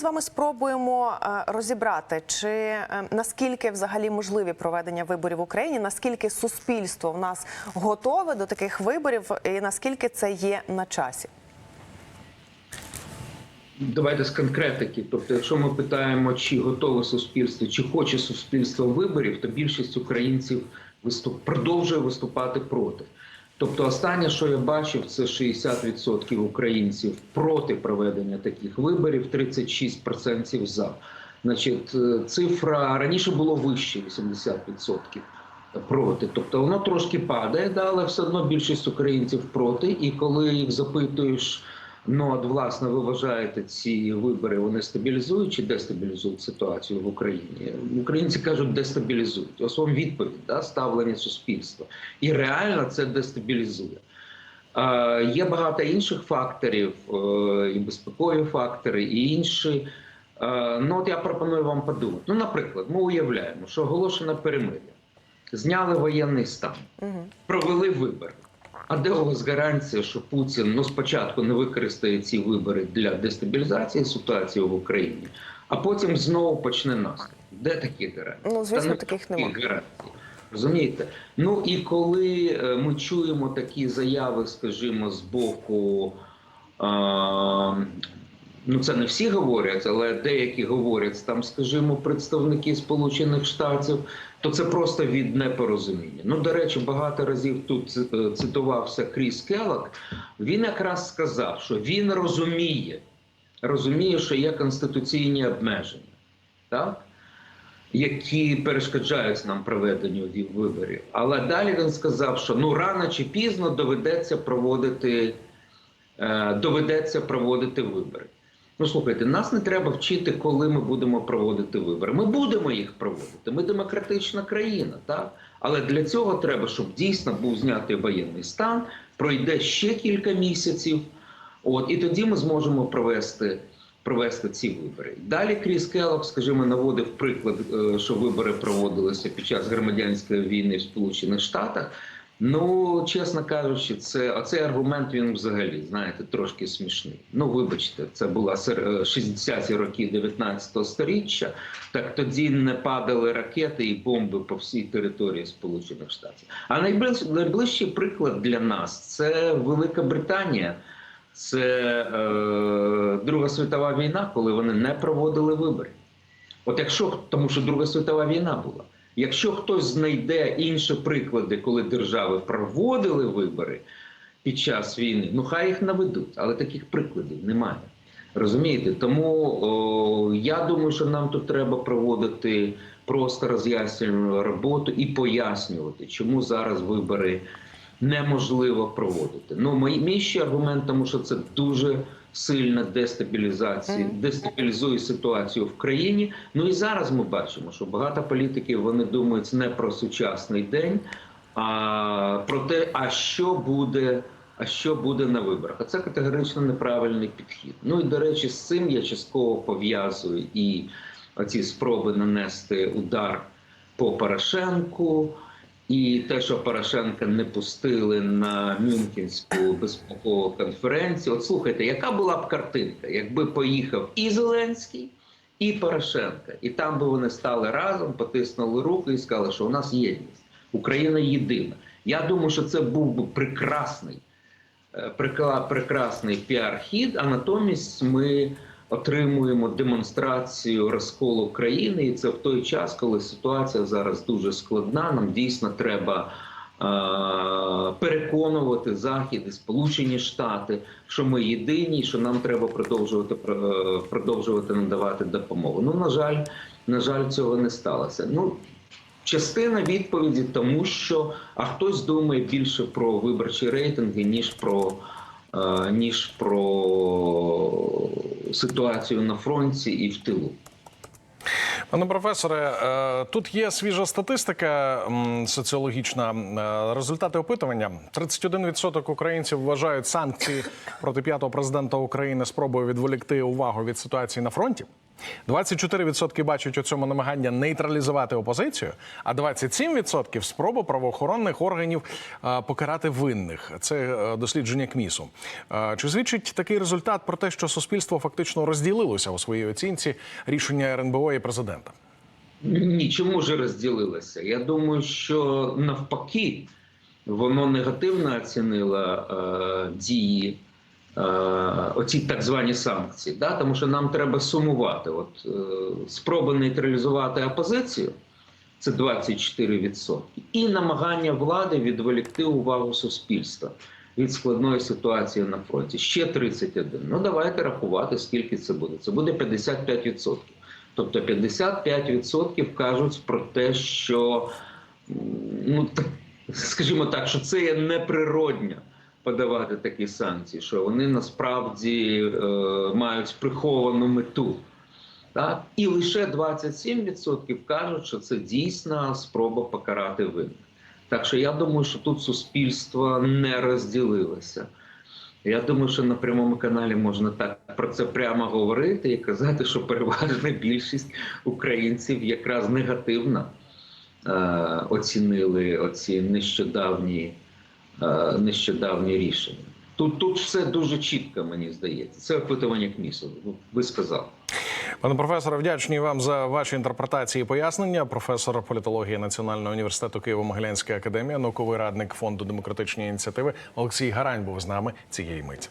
з вами спробуємо е, розібрати, чи е, наскільки взагалі можливі проведення виборів в Україні, наскільки суспільство в нас готове до таких виборів, і наскільки це є на часі. Давайте з конкретики. Тобто, якщо ми питаємо, чи готове суспільство, чи хоче суспільство виборів, то більшість українців виступ продовжує виступати проти. Тобто, останнє, що я бачив, це 60% українців проти проведення таких виборів, 36% за. Значить, е, цифра раніше було вище 80% проти. Тобто воно трошки падає, да, але все одно більшість українців проти. І коли їх запитуєш, ну от власне ви вважаєте, ці вибори вони стабілізують чи дестабілізують ситуацію в Україні? Українці кажуть, дестабілізують. Ось вам відповідь, да, ставлення суспільства. І реально це дестабілізує. Е, Є багато інших факторів, е, і безпекові фактори, і інші. Е, Ну, от я пропоную вам подумати. Ну, наприклад, ми уявляємо, що оголошено перемир'я, зняли воєнний стан, провели вибори. А де у вас гарантія, що Путін ну спочатку не використає ці вибори для дестабілізації ситуації в Україні, а потім знову почне наступ? Де такі гарантії? Ну, звісно, Та таких немає гарантії гарантій. Розумієте? Ну і коли е, ми чуємо такі заяви, скажімо, з боку. е, Ну, це не всі говорять, але деякі говорять там, скажімо, представники Сполучених Штатів, то це просто від непорозуміння. Ну, до речі, багато разів тут е, цитувався Кріс Келлок. Він якраз сказав, що він розуміє, розуміє, що є конституційні обмеження, так? які перешкоджають нам проведенню виборів. Але далі він сказав, що ну рано чи пізно доведеться проводити, е, доведеться проводити вибори. Ну, слухайте, нас не треба вчити, коли ми будемо проводити вибори. Ми будемо їх проводити. Ми демократична країна, так? Але для цього треба, щоб дійсно був знятий воєнний стан, пройде ще кілька місяців. От, і тоді ми зможемо провести, провести ці вибори. Далі Кріс Келлог, скажімо, наводив приклад, е, що вибори проводилися під час громадянської війни в Сполучених Штатах. Ну, чесно кажучи, це оцей аргумент він взагалі знаєте трошки смішний. Ну, вибачте, це була сер- е, 60-ті роки 19 століття. Так тоді не падали ракети і бомби по всій території Сполучених Штатів. А найближ, найближчий приклад для нас це Велика Британія. Це е, Друга світова війна, коли вони не проводили вибори. От якщо тому, що Друга світова війна була. Якщо хтось знайде інші приклади, коли держави проводили вибори під час війни, ну хай їх наведуть, але таких прикладів немає. Розумієте? Тому о, я думаю, що нам тут треба проводити просто роз'яснювальну роботу і пояснювати, чому зараз вибори неможливо проводити. Ну, мій, ще аргумент, тому що це дуже сильна дестабілізація, дестабілізує ситуацію в країні. Ну і зараз ми бачимо, що багато політиків вони думають не про сучасний день, а про те, а що буде. А що буде на виборах? А це категорично неправильний підхід. Ну і до речі, з цим я частково пов'язую і оці спроби нанести удар по Порошенку, і те, що Порошенка не пустили на Мюнхенську безпекову конференцію. От слухайте, яка була б картинка, якби поїхав і Зеленський, і Порошенка, і там би вони стали разом, потиснули руки і сказали, що у нас єдність, Україна єдина. Я думаю, що це був би прекрасний, е, прекрасний піар-хід, а натомість ми отримуємо демонстрацію розколу країни, і це в той час, коли ситуація зараз дуже складна. Нам дійсно треба е, переконувати Захід і Сполучені Штати, що ми єдині, що нам треба продовжувати е, продовжувати надавати допомогу. Ну на жаль, на жаль, цього не сталося. Ну частина відповіді, тому що а хтось думає більше про виборчі рейтинги, ніж про. е, Ніж про ситуацію на фронті і в тилу. Пане професоре, е, тут є свіжа статистика соціологічна. Е, Результати опитування: 31% українців вважають санкції проти п'ятого президента України спробою відволікти увагу від ситуації на фронті. 24% бачать у цьому намагання нейтралізувати опозицію, а 27% спроба правоохоронних органів е, покарати винних. Це е, дослідження КМІСу. Е, Чи свідчить такий результат про те, що суспільство фактично розділилося у своїй оцінці рішення РНБО і президента? Ні, чому ж розділилося? Я думаю, що навпаки воно негативно оцінило е, дії оці так звані санкції. Да? Тому що нам треба сумувати. От е, спроби нейтралізувати опозицію це 24%, і намагання влади відволікти увагу суспільства від складної ситуації на фронті. Ще 31. Ну давайте рахувати, скільки це буде. Це буде 55%. Тобто 55% кажуть про те, що ну скажімо так, що це є неприродньо подавати такі санкції, що вони насправді е, мають приховану мету. Так? І лише 27% кажуть, що це дійсна спроба покарати винних. Так що я думаю, що тут суспільство не розділилося. Я думаю, що на прямому каналі можна так про це прямо говорити і казати, що переважна більшість українців якраз негативно е, оцінили оці нещодавні, нещодавні рішення. Тут, тут все дуже чітко, мені здається. Це опитування КМІСу. Ви сказали. Пане професоре, вдячні вам за ваші інтерпретації і пояснення. Професор політології Національного університету Києво-Могилянська академія, науковий радник фонду демократичні ініціативи Олексій Гарань був з нами цієї миті.